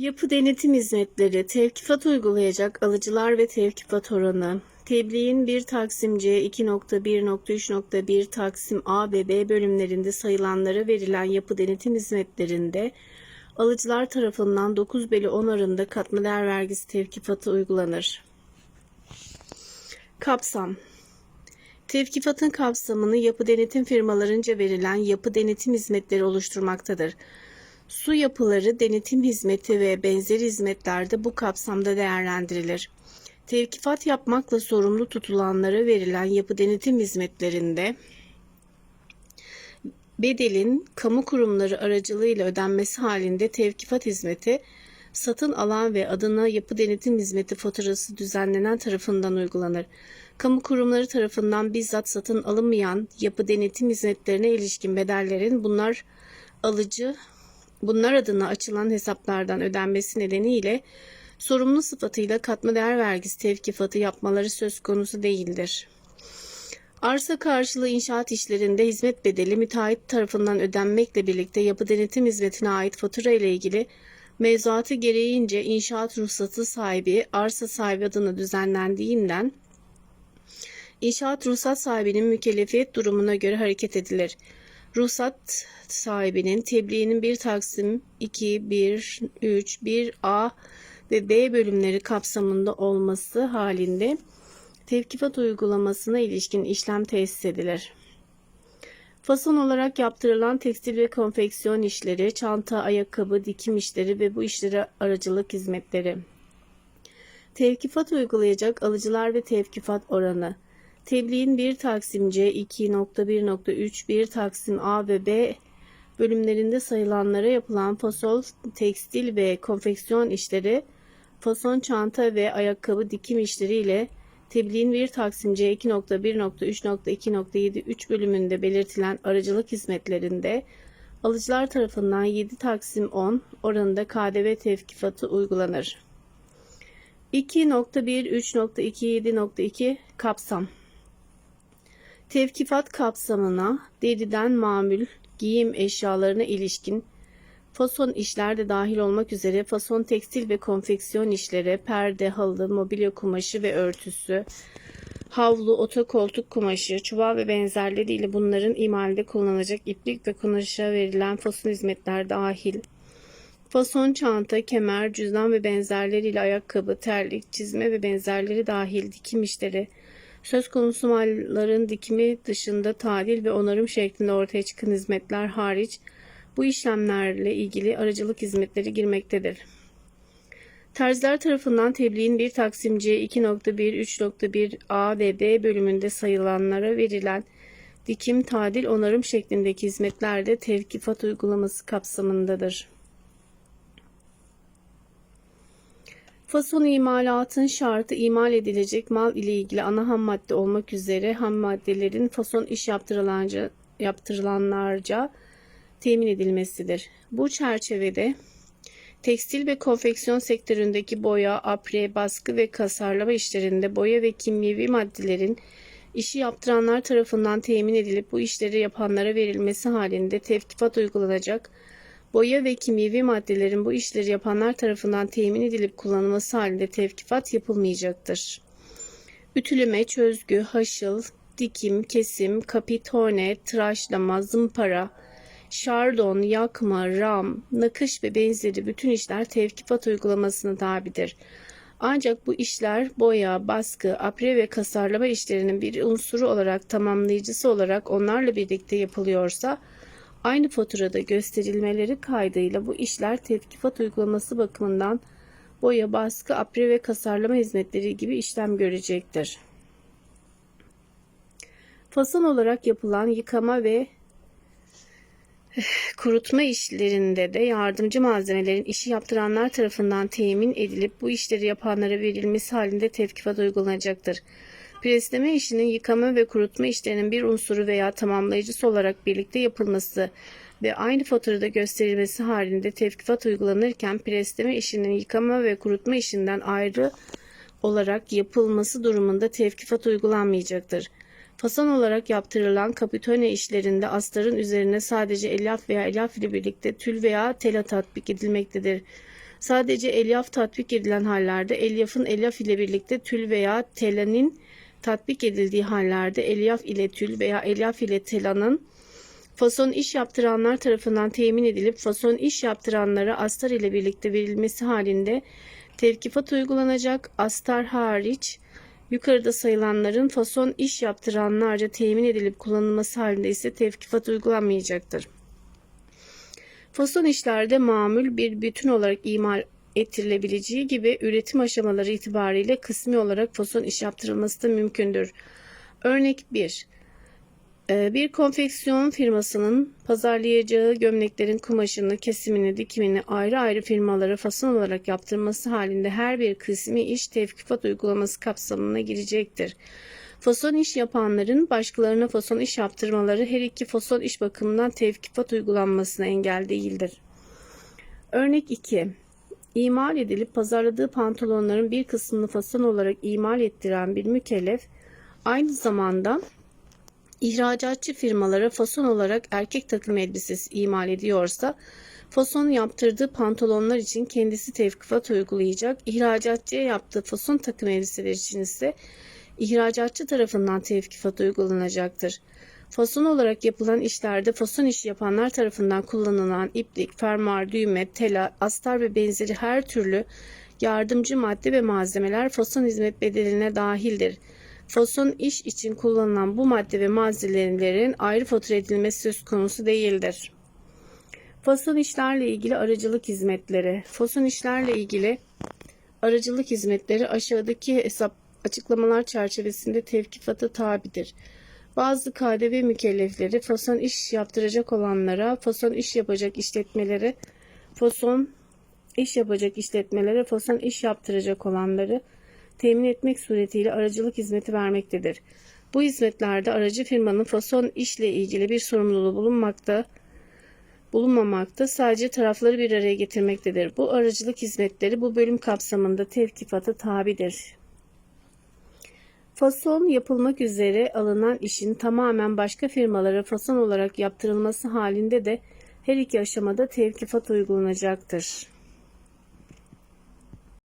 Yapı denetim hizmetleri, tevkifat uygulayacak alıcılar ve tevkifat oranı, tebliğin 1 Taksim C 2.1.3.1 Taksim A ve B bölümlerinde sayılanlara verilen yapı denetim hizmetlerinde alıcılar tarafından 9 bölü 10 oranında katma değer vergisi tevkifatı uygulanır. Kapsam Tevkifatın kapsamını yapı denetim firmalarınca verilen yapı denetim hizmetleri oluşturmaktadır. Su yapıları, denetim hizmeti ve benzeri hizmetlerde bu kapsamda değerlendirilir. Tevkifat yapmakla sorumlu tutulanlara verilen yapı denetim hizmetlerinde bedelin kamu kurumları aracılığıyla ödenmesi halinde tevkifat hizmeti satın alan ve adına yapı denetim hizmeti faturası düzenlenen tarafından uygulanır. Kamu kurumları tarafından bizzat satın alınmayan yapı denetim hizmetlerine ilişkin bedellerin bunlar alıcı bunlar adına açılan hesaplardan ödenmesi nedeniyle sorumlu sıfatıyla katma değer vergisi tevkifatı yapmaları söz konusu değildir. Arsa karşılığı inşaat işlerinde hizmet bedeli müteahhit tarafından ödenmekle birlikte yapı denetim hizmetine ait fatura ile ilgili mevzuatı gereğince inşaat ruhsatı sahibi arsa sahibi adına düzenlendiğinden inşaat ruhsat sahibinin mükellefiyet durumuna göre hareket edilir. Ruhsat sahibinin tebliğinin 1 Taksim 2, 1, 3, 1A ve B bölümleri kapsamında olması halinde tevkifat uygulamasına ilişkin işlem tesis edilir. Fason olarak yaptırılan tekstil ve konfeksiyon işleri, çanta, ayakkabı, dikim işleri ve bu işlere aracılık hizmetleri. Tevkifat uygulayacak alıcılar ve tevkifat oranı. Tebliğin 1 Taksim C 2.1.3, 1 Taksim A ve B bölümlerinde sayılanlara yapılan fasol, tekstil ve konfeksiyon işleri, fason çanta ve ayakkabı dikim işleri ile tebliğin 1 Taksim C 2.1.3.2.7 3 bölümünde belirtilen aracılık hizmetlerinde alıcılar tarafından 7 Taksim 10 oranında KDV tevkifatı uygulanır. 2.1.3.27.2 kapsam Tevkifat kapsamına deriden mamül giyim eşyalarına ilişkin fason işler de dahil olmak üzere fason tekstil ve konfeksiyon işleri, perde, halı, mobilya kumaşı ve örtüsü, havlu, otokoltuk kumaşı, çuval ve benzerleri ile bunların imalde kullanılacak iplik ve kumaşa verilen fason hizmetler dahil. Fason çanta, kemer, cüzdan ve benzerleriyle ayakkabı, terlik, çizme ve benzerleri dahil dikim işleri, söz konusu malların dikimi dışında tadil ve onarım şeklinde ortaya çıkan hizmetler hariç bu işlemlerle ilgili aracılık hizmetleri girmektedir. Terziler tarafından tebliğin 1 Taksim C 2.1, 3.1 A ve B bölümünde sayılanlara verilen dikim, tadil, onarım şeklindeki hizmetlerde tevkifat uygulaması kapsamındadır. Fason imalatın şartı imal edilecek mal ile ilgili ana ham madde olmak üzere ham maddelerin fason iş yaptırılanca, yaptırılanlarca temin edilmesidir. Bu çerçevede tekstil ve konfeksiyon sektöründeki boya, apre, baskı ve kasarlama işlerinde boya ve kimyevi maddelerin işi yaptıranlar tarafından temin edilip bu işleri yapanlara verilmesi halinde tevkifat uygulanacak. Boya ve kimyevi maddelerin bu işleri yapanlar tarafından temin edilip kullanılması halinde tevkifat yapılmayacaktır. Ütüleme, çözgü, haşıl, dikim, kesim, kapitone, tıraşlama, zımpara, şardon, yakma, ram, nakış ve benzeri bütün işler tevkifat uygulamasına tabidir. Ancak bu işler boya, baskı, apre ve kasarlama işlerinin bir unsuru olarak tamamlayıcısı olarak onlarla birlikte yapılıyorsa aynı faturada gösterilmeleri kaydıyla bu işler tevkifat uygulaması bakımından boya, baskı, apre ve kasarlama hizmetleri gibi işlem görecektir. Fason olarak yapılan yıkama ve kurutma işlerinde de yardımcı malzemelerin işi yaptıranlar tarafından temin edilip bu işleri yapanlara verilmesi halinde tevkifat uygulanacaktır. Presleme işinin yıkama ve kurutma işlerinin bir unsuru veya tamamlayıcısı olarak birlikte yapılması ve aynı faturada gösterilmesi halinde tevkifat uygulanırken presleme işinin yıkama ve kurutma işinden ayrı olarak yapılması durumunda tevkifat uygulanmayacaktır. Fason olarak yaptırılan kapitone işlerinde astarın üzerine sadece elyaf veya elyaf ile birlikte tül veya tela tatbik edilmektedir. Sadece elyaf tatbik edilen hallerde elyafın elyaf ile birlikte tül veya telanin tatbik edildiği hallerde elyaf ile tül veya elyaf ile telanın fason iş yaptıranlar tarafından temin edilip fason iş yaptıranlara astar ile birlikte verilmesi halinde tevkifat uygulanacak. Astar hariç yukarıda sayılanların fason iş yaptıranlarca temin edilip kullanılması halinde ise tevkifat uygulanmayacaktır. Fason işlerde mamul bir bütün olarak imal ettirilebileceği gibi üretim aşamaları itibariyle kısmi olarak fason iş yaptırılması da mümkündür. Örnek 1. Ee, Bir konfeksiyon firmasının pazarlayacağı gömleklerin kumaşını, kesimini, dikimini ayrı ayrı firmalara fason olarak yaptırması halinde her bir kısmi iş tevkifat uygulaması kapsamına girecektir. Fason iş yapanların başkalarına fason iş yaptırmaları her iki fason iş bakımından tevkifat uygulanmasına engel değildir. Örnek 2. İmal edilip pazarladığı pantolonların bir kısmını fason olarak imal ettiren bir mükellef aynı zamanda İhracatçı firmalara fason olarak erkek takım elbisesi imal ediyorsa, fason yaptırdığı pantolonlar için kendisi tevkifat uygulayacak. İhracatçıya yaptığı fason takım elbiseler için ise ihracatçı tarafından tevkifat uygulanacaktır. Fason olarak yapılan işlerde fason işi yapanlar tarafından kullanılan iplik, fermuar, düğme, tela, astar ve benzeri her türlü yardımcı madde ve malzemeler fason hizmet bedeline dahildir. Fason iş için kullanılan bu madde ve malzemelerin ayrı fatura edilmesi söz konusu değildir. Fason işlerle ilgili aracılık hizmetleri. Fason işlerle ilgili aracılık hizmetleri aşağıdaki hesap açıklamalar çerçevesinde tevkifata tabidir. Bazı KDV mükellefleri fason iş yaptıracak olanlara, fason iş yapacak işletmelere, fason iş yapacak işletmelere, fason iş yaptıracak olanları, temin etmek suretiyle aracılık hizmeti vermektedir. Bu hizmetlerde aracı firmanın fason işle ilgili bir sorumluluğu bulunmakta, bulunmamakta sadece tarafları bir araya getirmektedir. Bu aracılık hizmetleri bu bölüm kapsamında tevkifata tabidir. Fason yapılmak üzere alınan işin tamamen başka firmalara fason olarak yaptırılması halinde de her iki aşamada tevkifat uygulanacaktır.